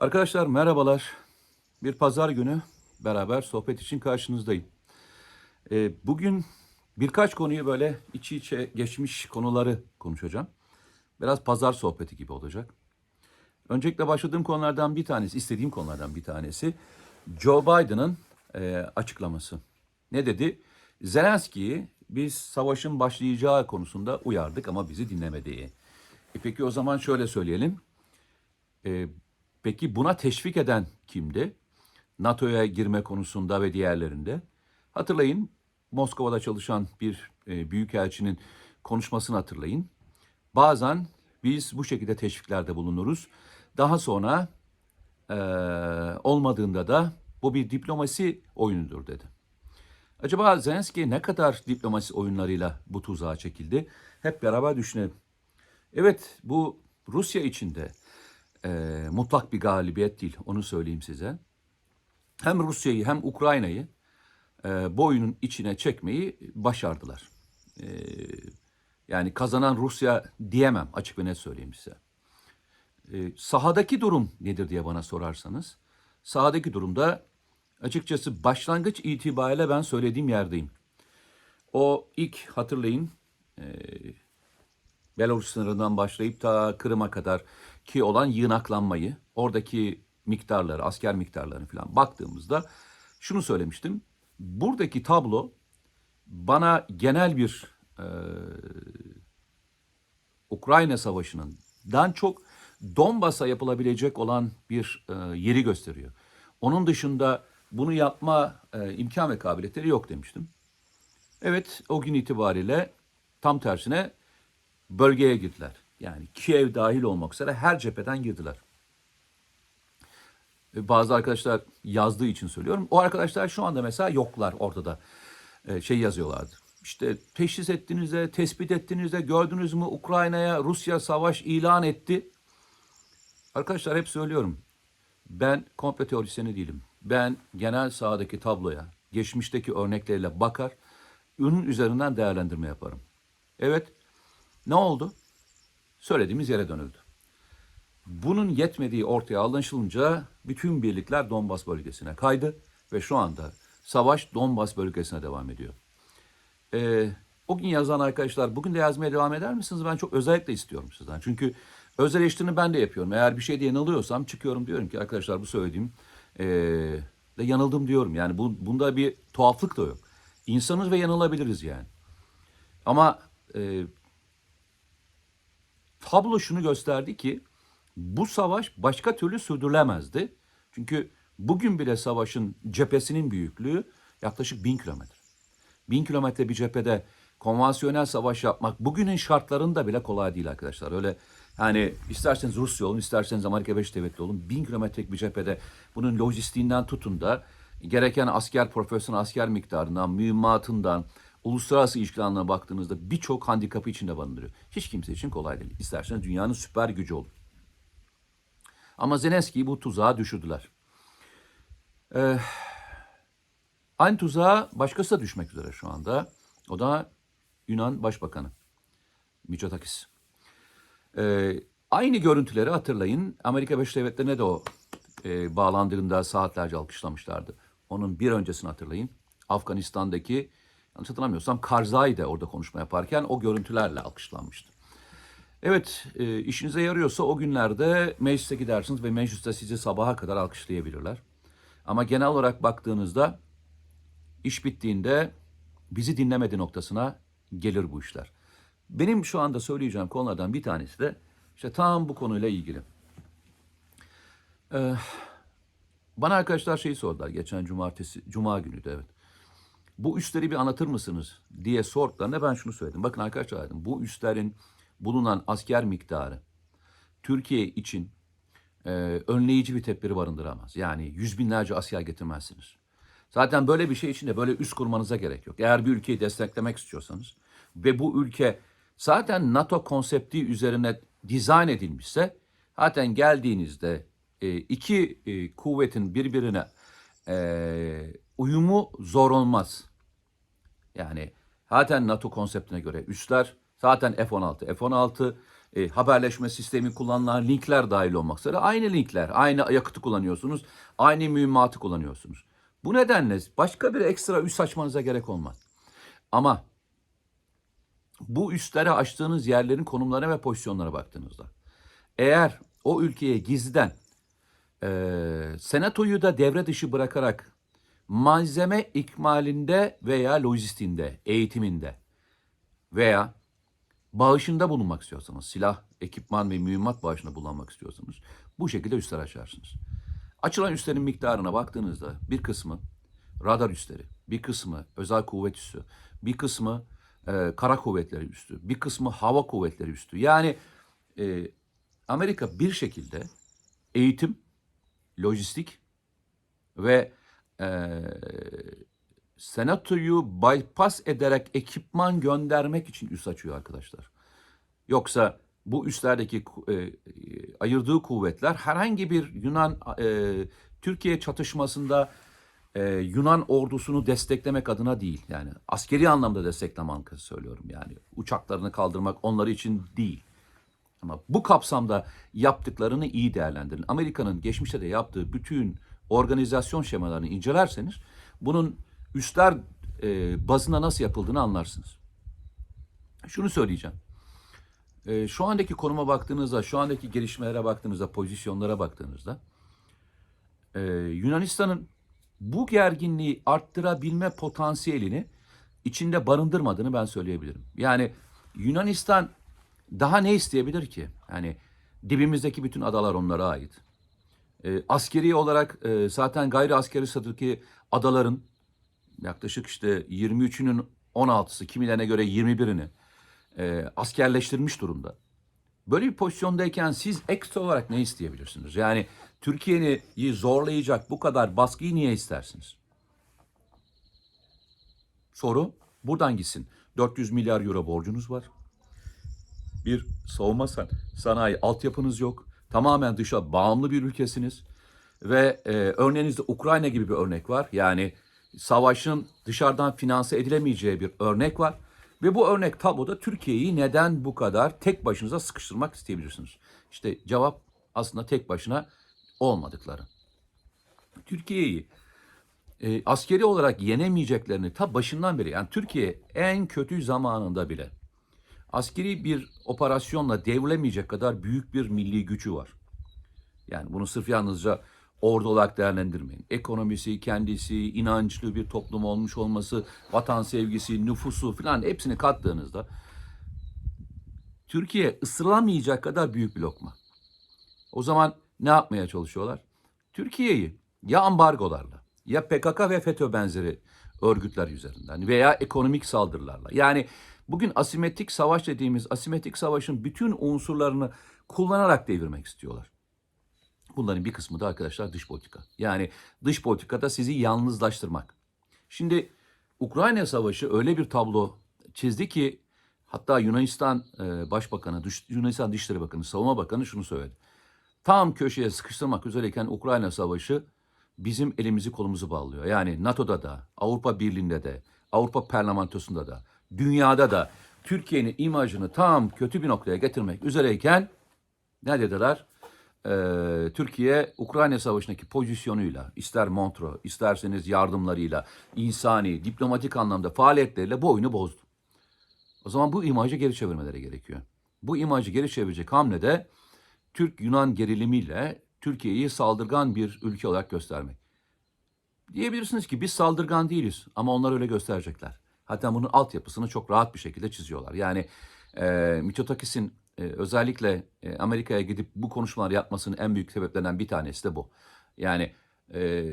Arkadaşlar merhabalar. Bir pazar günü beraber sohbet için karşınızdayım. Ee, bugün birkaç konuyu böyle içi içe geçmiş konuları konuşacağım. Biraz pazar sohbeti gibi olacak. Öncelikle başladığım konulardan bir tanesi, istediğim konulardan bir tanesi Joe Biden'ın e, açıklaması. Ne dedi? Zelenski'yi biz savaşın başlayacağı konusunda uyardık ama bizi dinlemedi. E peki o zaman şöyle söyleyelim. E, peki buna teşvik eden kimdi? NATO'ya girme konusunda ve diğerlerinde. Hatırlayın Moskova'da çalışan bir e, büyükelçinin konuşmasını hatırlayın. Bazen biz bu şekilde teşviklerde bulunuruz. Daha sonra e, olmadığında da bu bir diplomasi oyunudur dedi. Acaba Zelenski ne kadar diplomasi oyunlarıyla bu tuzağa çekildi? Hep beraber düşünelim. Evet bu Rusya içinde e, mutlak bir galibiyet değil onu söyleyeyim size. Hem Rusya'yı hem Ukrayna'yı e, bu oyunun içine çekmeyi başardılar. E, yani kazanan Rusya diyemem açık ve net söyleyeyim size. E, sahadaki durum nedir diye bana sorarsanız. Sahadaki durumda açıkçası başlangıç itibariyle ben söylediğim yerdeyim. O ilk hatırlayın e, Belarus sınırından başlayıp ta Kırım'a kadar ki olan yığınaklanmayı, oradaki miktarları, asker miktarlarını falan baktığımızda şunu söylemiştim. Buradaki tablo bana genel bir e, Ukrayna Savaşı'nın dan çok Donbas'a yapılabilecek olan bir e, yeri gösteriyor. Onun dışında bunu yapma e, imkan ve kabiliyetleri yok demiştim. Evet o gün itibariyle tam tersine bölgeye girdiler. Yani Kiev dahil olmak üzere her cepheden girdiler. E, Bazı arkadaşlar yazdığı için söylüyorum. O arkadaşlar şu anda mesela yoklar ortada. E, şey yazıyorlardı. İşte teşhis ettiğinizde, tespit ettiğinizde gördünüz mü Ukrayna'ya Rusya savaş ilan etti. Arkadaşlar hep söylüyorum. Ben komple teorisyeni değilim. Ben genel sahadaki tabloya, geçmişteki örnekleriyle bakar, ürün üzerinden değerlendirme yaparım. Evet, ne oldu? Söylediğimiz yere dönüldü. Bunun yetmediği ortaya anlaşılınca bütün birlikler Donbas bölgesine kaydı ve şu anda savaş Donbas bölgesine devam ediyor. Ee, o gün yazan arkadaşlar bugün de yazmaya devam eder misiniz? Ben çok özellikle istiyorum sizden. Çünkü öz eleştirini ben de yapıyorum. Eğer bir şeyde yanılıyorsam çıkıyorum diyorum ki arkadaşlar bu söylediğim ee, de yanıldım diyorum. Yani bu, bunda bir tuhaflık da yok. İnsanız ve yanılabiliriz yani. Ama e, tablo şunu gösterdi ki bu savaş başka türlü sürdürülemezdi. Çünkü bugün bile savaşın cephesinin büyüklüğü yaklaşık bin kilometre. Bin kilometre bir cephede konvansiyonel savaş yapmak bugünün şartlarında bile kolay değil arkadaşlar. Öyle yani isterseniz Rusya olun, isterseniz Amerika Birleşik Devletleri olun. Bin kilometrelik bir cephede bunun lojistiğinden tutun da gereken asker, profesyonel asker miktarından, mühimmatından, uluslararası ilişkilerine baktığınızda birçok handikapı içinde barındırıyor. Hiç kimse için kolay değil. İsterseniz dünyanın süper gücü olun. Ama Zelenski'yi bu tuzağa düşürdüler. Ee, aynı tuzağa başkası da düşmek üzere şu anda. O da Yunan Başbakanı Mitsotakis. Ee, aynı görüntüleri hatırlayın. Amerika Birleşik Devletleri'ne de o e, bağlandığında saatlerce alkışlamışlardı. Onun bir öncesini hatırlayın. Afganistan'daki yanlış hatırlamıyorsam Karzai de orada konuşma yaparken o görüntülerle alkışlanmıştı. Evet, e, işinize yarıyorsa o günlerde meclise gidersiniz ve mecliste sizi sabaha kadar alkışlayabilirler. Ama genel olarak baktığınızda iş bittiğinde bizi dinlemedi noktasına gelir bu işler. Benim şu anda söyleyeceğim konulardan bir tanesi de işte tam bu konuyla ilgili. Ee, bana arkadaşlar şeyi sordular geçen cumartesi, cuma günü de evet. Bu üsleri bir anlatır mısınız diye sorduklarında ben şunu söyledim. Bakın arkadaşlar dedim bu üslerin bulunan asker miktarı Türkiye için e, önleyici bir tedbiri barındıramaz. Yani yüz binlerce asker getirmezsiniz. Zaten böyle bir şey için de böyle üst kurmanıza gerek yok. Eğer bir ülkeyi desteklemek istiyorsanız ve bu ülke zaten NATO konsepti üzerine dizayn edilmişse zaten geldiğinizde e, iki e, kuvvetin birbirine e, uyumu zor olmaz. Yani zaten NATO konseptine göre üsler zaten F-16, F-16 e, haberleşme sistemi kullanılan linkler dahil olmak üzere aynı linkler, aynı yakıtı kullanıyorsunuz, aynı mühimmatı kullanıyorsunuz. Bu nedenle başka bir ekstra üs açmanıza gerek olmaz. Ama bu üstlere açtığınız yerlerin konumlarına ve pozisyonlara baktığınızda eğer o ülkeye gizliden eee senatoyu da devre dışı bırakarak malzeme ikmalinde veya lojistiğinde, eğitiminde veya bağışında bulunmak istiyorsanız, silah, ekipman ve mühimmat bağışında bulunmak istiyorsanız bu şekilde üstler açarsınız. Açılan üslerin miktarına baktığınızda bir kısmı radar üsleri, bir kısmı özel kuvvet üssü, bir kısmı e, kara kuvvetleri üstü, bir kısmı hava kuvvetleri üstü. Yani e, Amerika bir şekilde eğitim, lojistik ve e, senatoyu bypass ederek ekipman göndermek için üs açıyor arkadaşlar. Yoksa bu üslerdeki e, e, ayırdığı kuvvetler herhangi bir Yunan e, Türkiye çatışmasında e, Yunan ordusunu desteklemek adına değil. Yani askeri anlamda desteklemek söylüyorum yani. Uçaklarını kaldırmak onları için değil. Ama bu kapsamda yaptıklarını iyi değerlendirin. Amerika'nın geçmişte de yaptığı bütün organizasyon şemalarını incelerseniz bunun üstler e, bazında nasıl yapıldığını anlarsınız. Şunu söyleyeceğim. E, şu andaki konuma baktığınızda, şu andaki gelişmelere baktığınızda, pozisyonlara baktığınızda e, Yunanistan'ın bu gerginliği arttırabilme potansiyelini içinde barındırmadığını ben söyleyebilirim. Yani Yunanistan daha ne isteyebilir ki? Yani dibimizdeki bütün adalar onlara ait. E, askeri olarak e, zaten gayri askeri statüdeki adaların yaklaşık işte 23'ünün 16'sı kimilerine göre 21'ini e, askerleştirmiş durumda. Böyle bir pozisyondayken siz ekstra olarak ne isteyebilirsiniz? Yani Türkiye'yi zorlayacak bu kadar baskıyı niye istersiniz? Soru buradan gitsin. 400 milyar euro borcunuz var. Bir savunma san- sanayi altyapınız yok. Tamamen dışa bağımlı bir ülkesiniz. Ve e, örneğinizde Ukrayna gibi bir örnek var. Yani savaşın dışarıdan finanse edilemeyeceği bir örnek var. Ve bu örnek tabloda Türkiye'yi neden bu kadar tek başınıza sıkıştırmak isteyebilirsiniz? İşte cevap aslında tek başına olmadıkları. Türkiye'yi e, askeri olarak yenemeyeceklerini ta başından beri yani Türkiye en kötü zamanında bile askeri bir operasyonla devrilemeyecek kadar büyük bir milli gücü var. Yani bunu sırf yalnızca ordu olarak değerlendirmeyin. Ekonomisi, kendisi, inançlı bir toplum olmuş olması, vatan sevgisi, nüfusu falan hepsini kattığınızda Türkiye ısırılamayacak kadar büyük bir lokma. O zaman ne yapmaya çalışıyorlar? Türkiye'yi ya ambargolarla ya PKK ve FETÖ benzeri örgütler üzerinden veya ekonomik saldırılarla. Yani bugün asimetrik savaş dediğimiz asimetrik savaşın bütün unsurlarını kullanarak devirmek istiyorlar. Bunların bir kısmı da arkadaşlar dış politika. Yani dış politikada sizi yalnızlaştırmak. Şimdi Ukrayna Savaşı öyle bir tablo çizdi ki hatta Yunanistan e, Başbakanı, Yunanistan Dışişleri Bakanı, Savunma Bakanı şunu söyledi. Tam köşeye sıkıştırmak üzereyken Ukrayna Savaşı bizim elimizi kolumuzu bağlıyor. Yani NATO'da da, Avrupa Birliği'nde de, Avrupa Parlamentosu'nda da, dünyada da Türkiye'nin imajını tam kötü bir noktaya getirmek üzereyken ne dediler? Ee, Türkiye Ukrayna Savaşı'ndaki pozisyonuyla, ister Montreux, isterseniz yardımlarıyla, insani, diplomatik anlamda faaliyetleriyle bu oyunu bozdu. O zaman bu imajı geri çevirmeleri gerekiyor. Bu imajı geri çevirecek hamlede Türk-Yunan gerilimiyle Türkiye'yi saldırgan bir ülke olarak göstermek. Diyebilirsiniz ki biz saldırgan değiliz ama onlar öyle gösterecekler. Hatta bunun altyapısını çok rahat bir şekilde çiziyorlar. Yani e, Mitsotakis'in e, özellikle e, Amerika'ya gidip bu konuşmaları yapmasının en büyük sebeplerinden bir tanesi de bu. Yani e,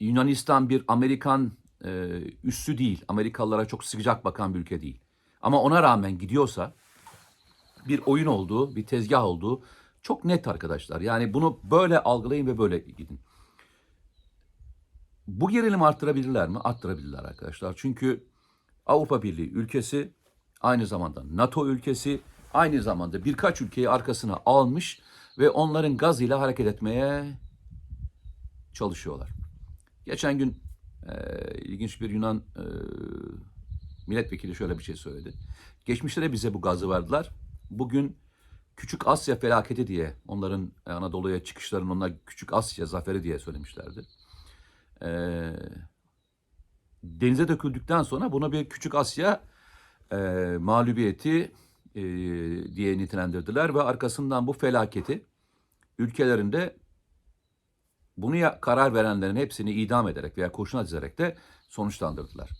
Yunanistan bir Amerikan e, üssü değil. Amerikalılara çok sıcak bakan bir ülke değil. Ama ona rağmen gidiyorsa bir oyun olduğu, bir tezgah olduğu çok net arkadaşlar. Yani bunu böyle algılayın ve böyle gidin. Bu gerilimi arttırabilirler mi? Arttırabilirler arkadaşlar. Çünkü Avrupa Birliği ülkesi, aynı zamanda NATO ülkesi, aynı zamanda birkaç ülkeyi arkasına almış ve onların gazıyla hareket etmeye çalışıyorlar. Geçen gün e, ilginç bir Yunan e, milletvekili şöyle bir şey söyledi. Geçmişte de bize bu gazı verdiler. bugün Küçük Asya felaketi diye onların Anadolu'ya çıkışlarının onlar Küçük Asya zaferi diye söylemişlerdi. Ee, denize döküldükten sonra buna bir Küçük Asya e, mağlubiyeti e, diye nitelendirdiler ve arkasından bu felaketi ülkelerinde bunu ya, karar verenlerin hepsini idam ederek veya kurşuna dizerek de sonuçlandırdılar.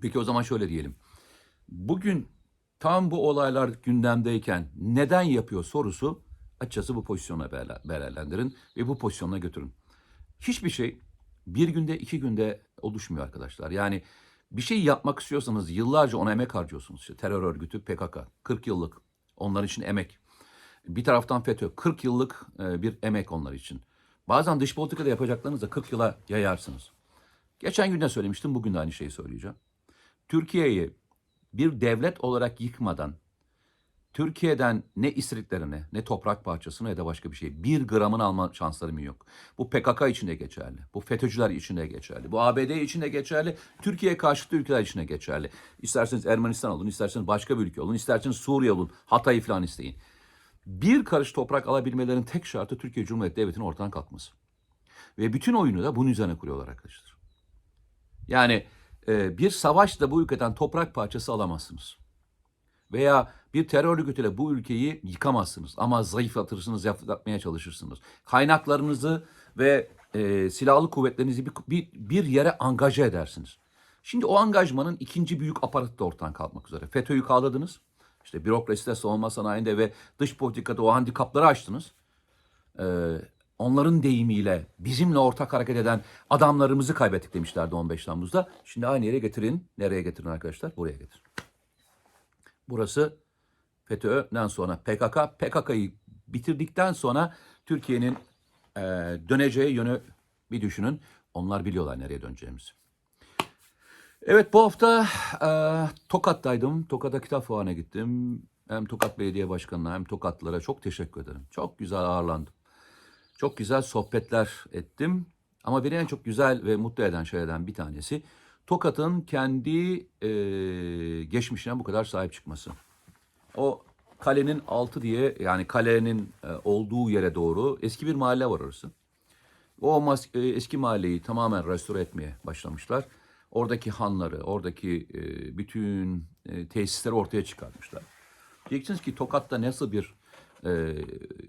Peki o zaman şöyle diyelim. Bugün tam bu olaylar gündemdeyken neden yapıyor sorusu açıkçası bu pozisyona belirlendirin ve bu pozisyona götürün. Hiçbir şey bir günde iki günde oluşmuyor arkadaşlar. Yani bir şey yapmak istiyorsanız yıllarca ona emek harcıyorsunuz. İşte terör örgütü PKK 40 yıllık onlar için emek. Bir taraftan FETÖ 40 yıllık e, bir emek onlar için. Bazen dış politikada yapacaklarınızı da 40 yıla yayarsınız. Geçen gün de söylemiştim, bugün de aynı şeyi söyleyeceğim. Türkiye'yi bir devlet olarak yıkmadan Türkiye'den ne istediklerini, ne toprak parçasını ne de başka bir şey bir gramını alma şanslarım yok. Bu PKK için de geçerli. Bu FETÖ'cüler için de geçerli. Bu ABD için de geçerli. Türkiye karşıtı ülkeler için de geçerli. İsterseniz Ermenistan olun, isterseniz başka bir ülke olun, isterseniz Suriye olun, Hatay'ı falan isteyin. Bir karış toprak alabilmelerinin tek şartı Türkiye Cumhuriyeti Devleti'nin ortadan kalkması. Ve bütün oyunu da bunun üzerine kuruyorlar arkadaşlar. Yani e, bir savaşla bu ülkeden toprak parçası alamazsınız. Veya bir terör örgütüyle bu ülkeyi yıkamazsınız. Ama zayıflatırsınız, zayıflatmaya çalışırsınız. Kaynaklarınızı ve e, silahlı kuvvetlerinizi bir, bir, bir yere angaje edersiniz. Şimdi o angajmanın ikinci büyük aparatı da ortadan kalkmak üzere. FETÖ'yü kaldırdınız. İşte bürokraside, savunma sanayinde ve dış politikada o handikapları açtınız. Ee, onların deyimiyle bizimle ortak hareket eden adamlarımızı kaybettik demişlerdi 15 Temmuz'da. Şimdi aynı yere getirin. Nereye getirin arkadaşlar? Buraya getirin. Burası FETÖ'den sonra PKK. PKK'yı bitirdikten sonra Türkiye'nin e, döneceği yönü bir düşünün. Onlar biliyorlar nereye döneceğimizi. Evet bu hafta e, Tokat'taydım. Tokat'a kitap fuarına gittim. Hem Tokat Belediye Başkanı'na hem Tokatlılara çok teşekkür ederim. Çok güzel ağırlandım. Çok güzel sohbetler ettim. Ama beni en çok güzel ve mutlu eden şeylerden bir tanesi Tokat'ın kendi e, geçmişine bu kadar sahip çıkması. O kalenin altı diye yani kalenin e, olduğu yere doğru eski bir mahalle var orası. O mas- e, eski mahalleyi tamamen restore etmeye başlamışlar. Oradaki hanları, oradaki e, bütün e, tesisleri ortaya çıkarmışlar. Diyeceksiniz ki Tokat'ta nasıl bir e,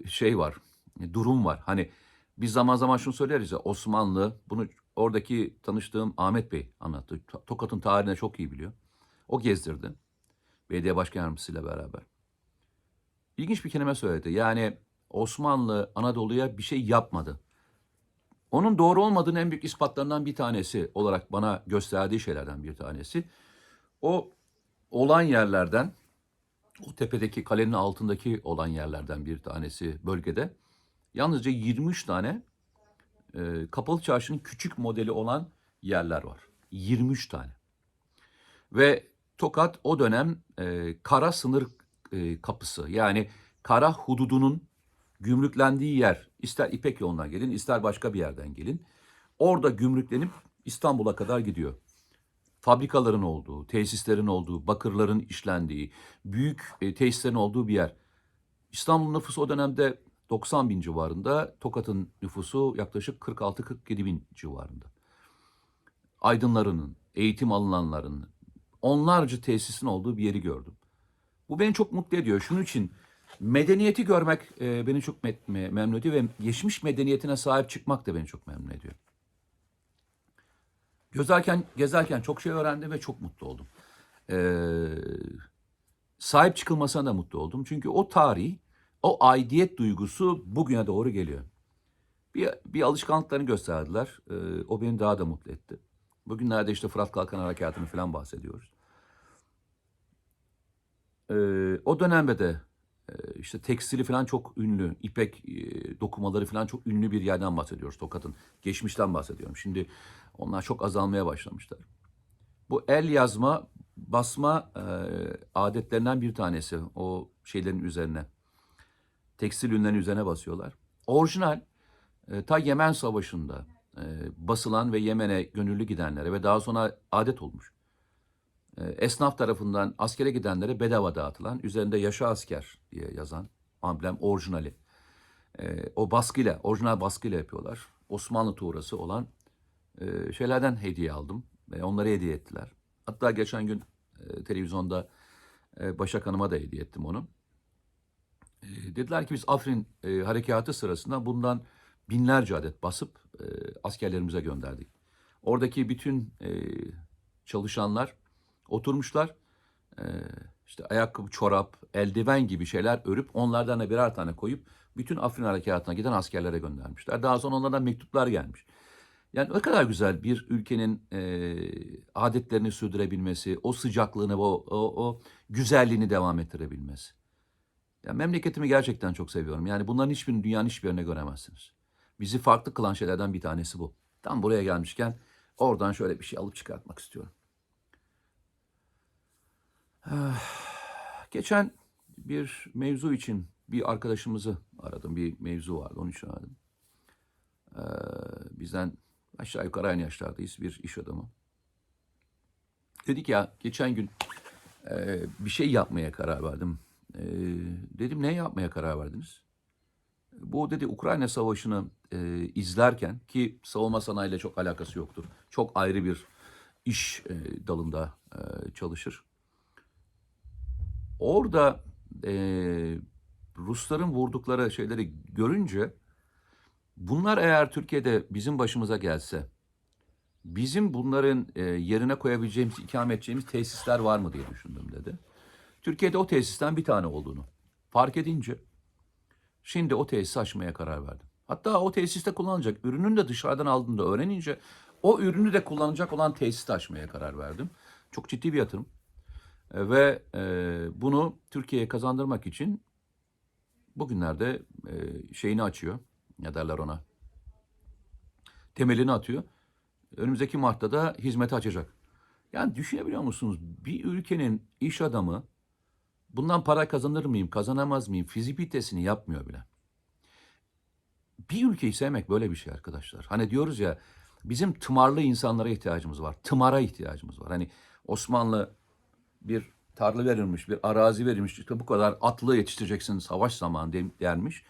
şey var, durum var. Hani biz zaman zaman şunu söyleriz ya Osmanlı, bunu oradaki tanıştığım Ahmet Bey anlattı. To- Tokat'ın tarihini çok iyi biliyor. O gezdirdi. Belediye Başkan Yardımcısıyla beraber. İlginç bir kelime söyledi. Yani Osmanlı Anadolu'ya bir şey yapmadı. Onun doğru olmadığının en büyük ispatlarından bir tanesi olarak bana gösterdiği şeylerden bir tanesi. O olan yerlerden, o tepedeki kalenin altındaki olan yerlerden bir tanesi bölgede yalnızca 23 tane e, kapalı çarşının küçük modeli olan yerler var. 23 tane. Ve Tokat o dönem e, kara sınır e, kapısı yani kara hududunun gümrüklendiği yer ister İpek yolundan gelin ister başka bir yerden gelin. Orada gümrüklenip İstanbul'a kadar gidiyor. Fabrikaların olduğu, tesislerin olduğu, bakırların işlendiği, büyük e, tesislerin olduğu bir yer. İstanbul nüfusu o dönemde 90 bin civarında, Tokat'ın nüfusu yaklaşık 46-47 bin civarında. Aydınlarının, eğitim alınanların, onlarca tesisin olduğu bir yeri gördüm. Bu beni çok mutlu ediyor. Şunun için medeniyeti görmek e, beni çok me- me- memnun ediyor ve geçmiş medeniyetine sahip çıkmak da beni çok memnun ediyor. Gezerken, gezerken çok şey öğrendim ve çok mutlu oldum. Ee, sahip çıkılmasına da mutlu oldum. Çünkü o tarih, o aidiyet duygusu bugüne doğru geliyor. Bir, bir alışkanlıklarını gösterdiler. Ee, o beni daha da mutlu etti. Bugünlerde işte Fırat Kalkan Harekatı'nı falan bahsediyoruz. Ee, o dönemde de e, işte tekstili falan çok ünlü, ipek e, dokumaları falan çok ünlü bir yerden bahsediyoruz Tokat'ın. Geçmişten bahsediyorum. Şimdi onlar çok azalmaya başlamışlar. Bu el yazma, basma e, adetlerinden bir tanesi o şeylerin üzerine. Tekstil ürünlerin üzerine basıyorlar. Orijinal e, ta Yemen Savaşı'nda e, basılan ve Yemen'e gönüllü gidenlere ve daha sonra adet olmuş. e, esnaf tarafından askere gidenlere bedava dağıtılan, üzerinde yaşa asker diye yazan amblem orijinali. E, o baskıyla, orijinal baskıyla yapıyorlar. Osmanlı tuğrası olan e, şeylerden hediye aldım. ve onları hediye ettiler. Hatta geçen gün e, televizyonda e, Başak Hanım'a da hediye ettim onu. E, dediler ki biz Afrin e, harekatı sırasında bundan binlerce adet basıp e, askerlerimize gönderdik. Oradaki bütün e, çalışanlar oturmuşlar. E, işte ayakkabı, çorap, eldiven gibi şeyler örüp onlardan da birer tane koyup bütün Afrin harekatına giden askerlere göndermişler. Daha sonra onlardan mektuplar gelmiş. Yani ne kadar güzel bir ülkenin e, adetlerini sürdürebilmesi, o sıcaklığını, o, o, o güzelliğini devam ettirebilmesi. Ya memleketimi gerçekten çok seviyorum. Yani bunların hiçbirini dünyanın hiçbir yerine göremezsiniz. Bizi farklı kılan şeylerden bir tanesi bu. Tam buraya gelmişken oradan şöyle bir şey alıp çıkartmak istiyorum. Ah, Geçen bir mevzu için bir arkadaşımızı aradım. Bir mevzu vardı onun için aradım. Ee, bizden aşağı yukarı aynı yaşlardayız bir iş adamı. Dedik ya geçen gün e, bir şey yapmaya karar verdim. E, dedim ne yapmaya karar verdiniz? Bu dedi Ukrayna Savaşı'nı e, izlerken ki savunma sanayiyle çok alakası yoktur. Çok ayrı bir iş e, dalında e, çalışır. Orada e, Rusların vurdukları şeyleri görünce bunlar eğer Türkiye'de bizim başımıza gelse bizim bunların e, yerine koyabileceğimiz, ikame edeceğimiz tesisler var mı diye düşündüm dedi. Türkiye'de o tesisten bir tane olduğunu fark edince şimdi o tesisi açmaya karar verdim. Hatta o tesiste kullanılacak ürünün de dışarıdan aldığını öğrenince o ürünü de kullanacak olan tesisi açmaya karar verdim. Çok ciddi bir yatırım. E, Ve e, bunu Türkiye'ye kazandırmak için bugünlerde e, şeyini açıyor. Ne derler ona? Temelini atıyor. Önümüzdeki Mart'ta da hizmete açacak. Yani düşünebiliyor musunuz? Bir ülkenin iş adamı bundan para kazanır mıyım, kazanamaz mıyım fizibilitesini yapmıyor bile. Bir ülkeyi sevmek böyle bir şey arkadaşlar. Hani diyoruz ya bizim tımarlı insanlara ihtiyacımız var. Tımara ihtiyacımız var. Hani Osmanlı bir tarla verilmiş, bir arazi verilmiş. İşte bu kadar atlı yetiştireceksin savaş zamanı de- dermiş.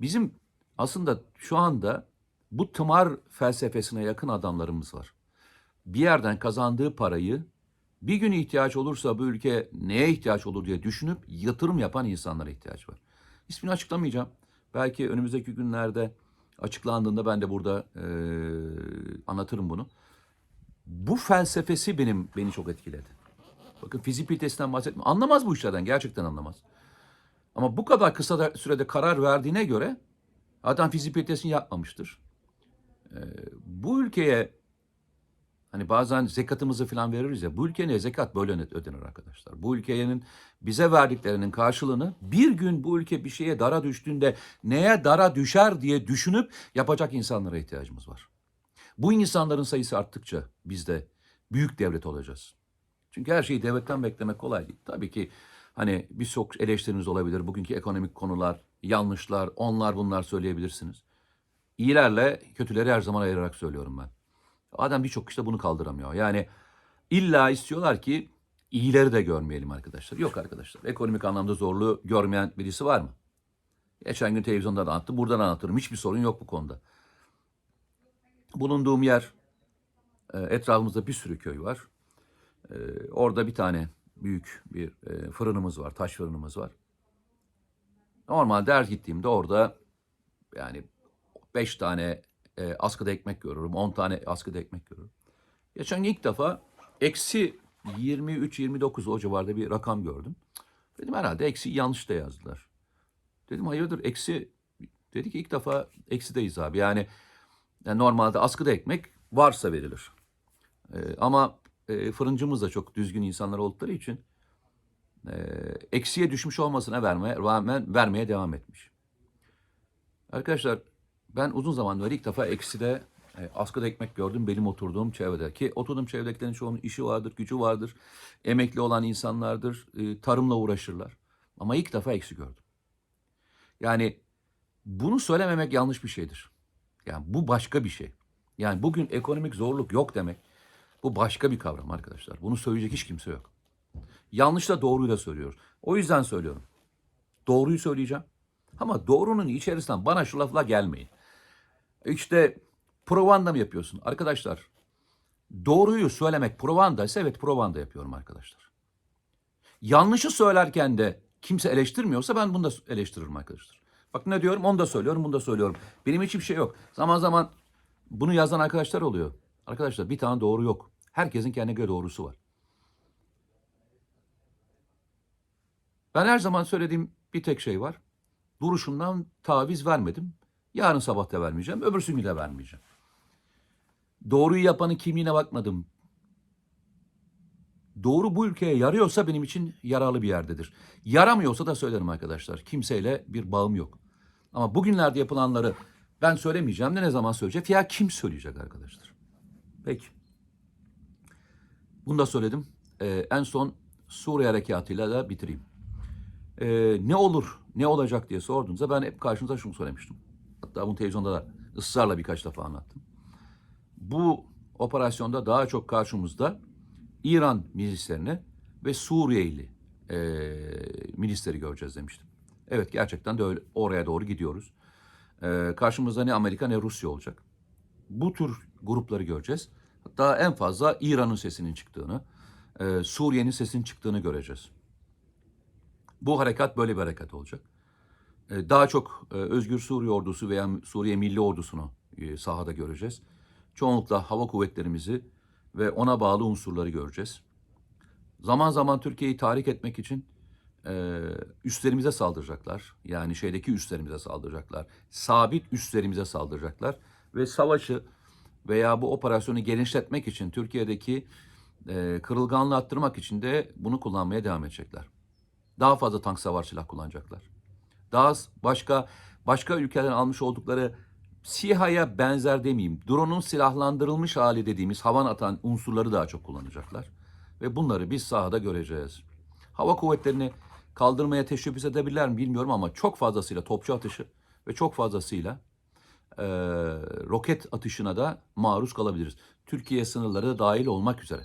Bizim aslında şu anda bu tımar felsefesine yakın adamlarımız var. Bir yerden kazandığı parayı bir gün ihtiyaç olursa bu ülke neye ihtiyaç olur diye düşünüp yatırım yapan insanlara ihtiyaç var. İsmini açıklamayacağım. Belki önümüzdeki günlerde açıklandığında ben de burada eee, anlatırım bunu. Bu felsefesi benim beni çok etkiledi. Bakın fizibilitesinden bahsetme. Anlamaz bu işlerden. Gerçekten anlamaz. Ama bu kadar kısa sürede karar verdiğine göre adam fizibilitesini yapmamıştır. Ee, bu ülkeye hani bazen zekatımızı falan veririz ya bu ülkeye zekat böyle öde- ödenir arkadaşlar. Bu ülkenin bize verdiklerinin karşılığını bir gün bu ülke bir şeye dara düştüğünde neye dara düşer diye düşünüp yapacak insanlara ihtiyacımız var. Bu insanların sayısı arttıkça biz de büyük devlet olacağız. Çünkü her şeyi devletten beklemek kolay değil. Tabii ki hani birçok eleştiriniz olabilir. Bugünkü ekonomik konular, yanlışlar, onlar bunlar söyleyebilirsiniz. İyilerle kötüleri her zaman ayırarak söylüyorum ben. Adam birçok kişi de bunu kaldıramıyor. Yani illa istiyorlar ki iyileri de görmeyelim arkadaşlar. Yok arkadaşlar. Ekonomik anlamda zorluğu görmeyen birisi var mı? Geçen gün televizyonda da anlattım. Buradan anlatırım. Hiçbir sorun yok bu konuda. Bulunduğum yer e, etrafımızda bir sürü köy var. Ee, orada bir tane büyük bir e, fırınımız var, taş fırınımız var. Normalde her gittiğimde orada yani beş tane e, askıda ekmek görürüm, on tane askıda ekmek görürüm. Geçen ilk defa eksi 23-29 o civarda bir rakam gördüm. Dedim herhalde eksi yanlış da yazdılar. Dedim hayırdır eksi, dedi ki ilk defa eksideyiz abi. Yani, yani normalde askıda ekmek varsa verilir. Ee, ama e, fırıncımız da çok düzgün insanlar oldukları için e, eksiye düşmüş olmasına vermeye, rağmen vermeye devam etmiş. Arkadaşlar ben uzun zamandır beri ilk defa ekside e, askıda ekmek gördüm benim oturduğum çevrede. Ki oturduğum çevredekilerin çoğunun işi vardır, gücü vardır, emekli olan insanlardır, e, tarımla uğraşırlar. Ama ilk defa eksi gördüm. Yani bunu söylememek yanlış bir şeydir. Yani bu başka bir şey. Yani bugün ekonomik zorluk yok demek Bu başka bir kavram arkadaşlar. Bunu söyleyecek hiç kimse yok. Yanlışla doğruyu da söylüyoruz. O yüzden söylüyorum. Doğruyu söyleyeceğim. Ama doğrunun içerisinden bana şu lafla gelmeyin. İşte provanda mı yapıyorsun? Arkadaşlar doğruyu söylemek provanda ise evet provanda yapıyorum arkadaşlar. Yanlışı söylerken de kimse eleştirmiyorsa ben bunu da eleştiririm arkadaşlar. Bak ne diyorum onu da söylüyorum bunu da söylüyorum. Benim için bir şey yok. Zaman zaman bunu yazan arkadaşlar oluyor. Arkadaşlar bir tane doğru yok. Herkesin kendine göre doğrusu var. Ben her zaman söylediğim bir tek şey var. Duruşumdan taviz vermedim. Yarın sabah da vermeyeceğim. Öbürsü gün de vermeyeceğim. Doğruyu yapanın kimliğine bakmadım. Doğru bu ülkeye yarıyorsa benim için yararlı bir yerdedir. Yaramıyorsa da söylerim arkadaşlar. Kimseyle bir bağım yok. Ama bugünlerde yapılanları ben söylemeyeceğim de ne zaman söyleyecek? Ya kim söyleyecek arkadaşlar? Peki. Bunu da söyledim. Ee, en son Suriye harekatıyla da bitireyim. Ee, ne olur, ne olacak diye sorduğunuzda ben hep karşınıza şunu söylemiştim. Hatta bunu televizyonda da ısrarla birkaç defa anlattım. Bu operasyonda daha çok karşımızda İran milislerini ve Suriyeli e, milisleri göreceğiz demiştim. Evet gerçekten de öyle, oraya doğru gidiyoruz. E, karşımızda ne Amerika ne Rusya olacak. Bu tür grupları göreceğiz. Hatta en fazla İran'ın sesinin çıktığını, e, Suriye'nin sesinin çıktığını göreceğiz. Bu harekat böyle bir harekat olacak. E, daha çok e, Özgür Suriye ordusu veya Suriye Milli Ordusunu e, sahada göreceğiz. Çoğunlukla hava kuvvetlerimizi ve ona bağlı unsurları göreceğiz. Zaman zaman Türkiye'yi tahrik etmek için üstlerimize saldıracaklar. Yani şeydeki üstlerimize saldıracaklar. Sabit üstlerimize saldıracaklar. Ve savaşı veya bu operasyonu genişletmek için Türkiye'deki e, kırılganlığı arttırmak için de bunu kullanmaya devam edecekler. Daha fazla tank savar silah kullanacaklar. Daha başka başka ülkelerden almış oldukları SİHA'ya benzer demeyeyim. Drone'un silahlandırılmış hali dediğimiz havan atan unsurları daha çok kullanacaklar. Ve bunları biz sahada göreceğiz. Hava kuvvetlerini kaldırmaya teşebbüs edebilirler mi bilmiyorum ama çok fazlasıyla topçu atışı ve çok fazlasıyla e, roket atışına da maruz kalabiliriz. Türkiye sınırları da dahil olmak üzere.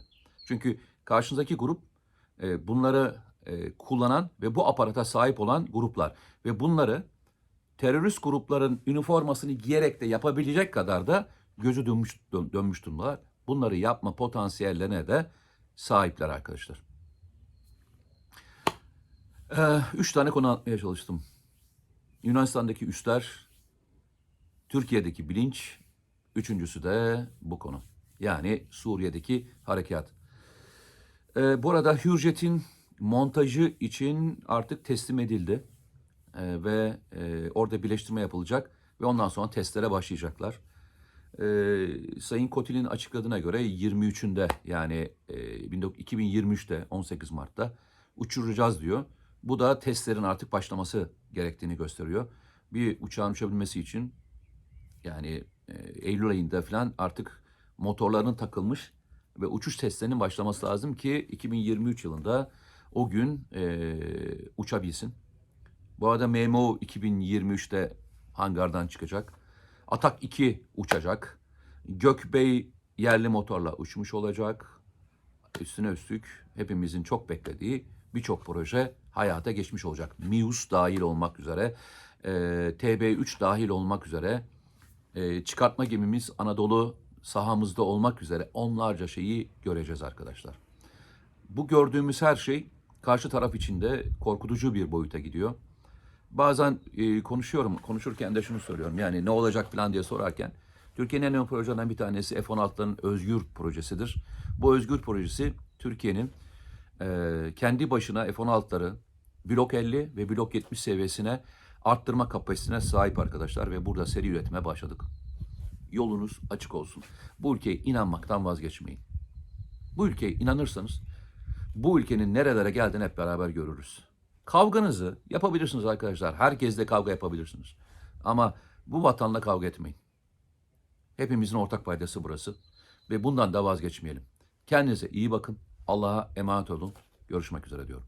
Çünkü karşınızdaki grup e, bunları e, kullanan ve bu aparata sahip olan gruplar. Ve bunları terörist grupların üniformasını giyerek de yapabilecek kadar da gözü dönmüş, dön, dönmüş durumdalar. Bunları yapma potansiyellerine de sahipler arkadaşlar. Ee, üç tane konu anlatmaya çalıştım. Yunanistan'daki üsler, Türkiye'deki bilinç, üçüncüsü de bu konu. Yani Suriye'deki harekat. Ee, bu arada Hürjet'in montajı için artık teslim edildi. Ee, ve e, orada birleştirme yapılacak ve ondan sonra testlere başlayacaklar. Ee, Sayın Kotil'in açıkladığına göre 23'ünde yani e, 2023'te 18 Mart'ta uçuracağız diyor. Bu da testlerin artık başlaması gerektiğini gösteriyor. Bir uçağın uçabilmesi için yani e, Eylül ayında falan artık motorlarının takılmış ve uçuş testlerinin başlaması lazım ki 2023 yılında o gün e, uçabilsin. Bu arada MMO 2023'te hangardan çıkacak. Atak 2 uçacak. Gökbey yerli motorla uçmuş olacak. Üstüne üstlük hepimizin çok beklediği birçok proje hayata geçmiş olacak. MIUS dahil olmak üzere, e, TB3 dahil olmak üzere, e, çıkartma gemimiz Anadolu sahamızda olmak üzere onlarca şeyi göreceğiz arkadaşlar. Bu gördüğümüz her şey karşı taraf içinde korkutucu bir boyuta gidiyor. Bazen e, konuşuyorum, konuşurken de şunu söylüyorum. Yani ne olacak falan diye sorarken Türkiye'nin en önemli projelerinden bir tanesi F-16'ların Özgür projesidir. Bu Özgür projesi Türkiye'nin e, kendi başına F-16'ları blok 50 ve blok 70 seviyesine arttırma kapasitesine sahip arkadaşlar ve burada seri üretime başladık. Yolunuz açık olsun. Bu ülkeye inanmaktan vazgeçmeyin. Bu ülkeye inanırsanız bu ülkenin nerelere geldiğini hep beraber görürüz. Kavganızı yapabilirsiniz arkadaşlar. Herkesle kavga yapabilirsiniz. Ama bu vatanla kavga etmeyin. Hepimizin ortak paydası burası. Ve bundan da vazgeçmeyelim. Kendinize iyi bakın. Allah'a emanet olun. Görüşmek üzere diyorum.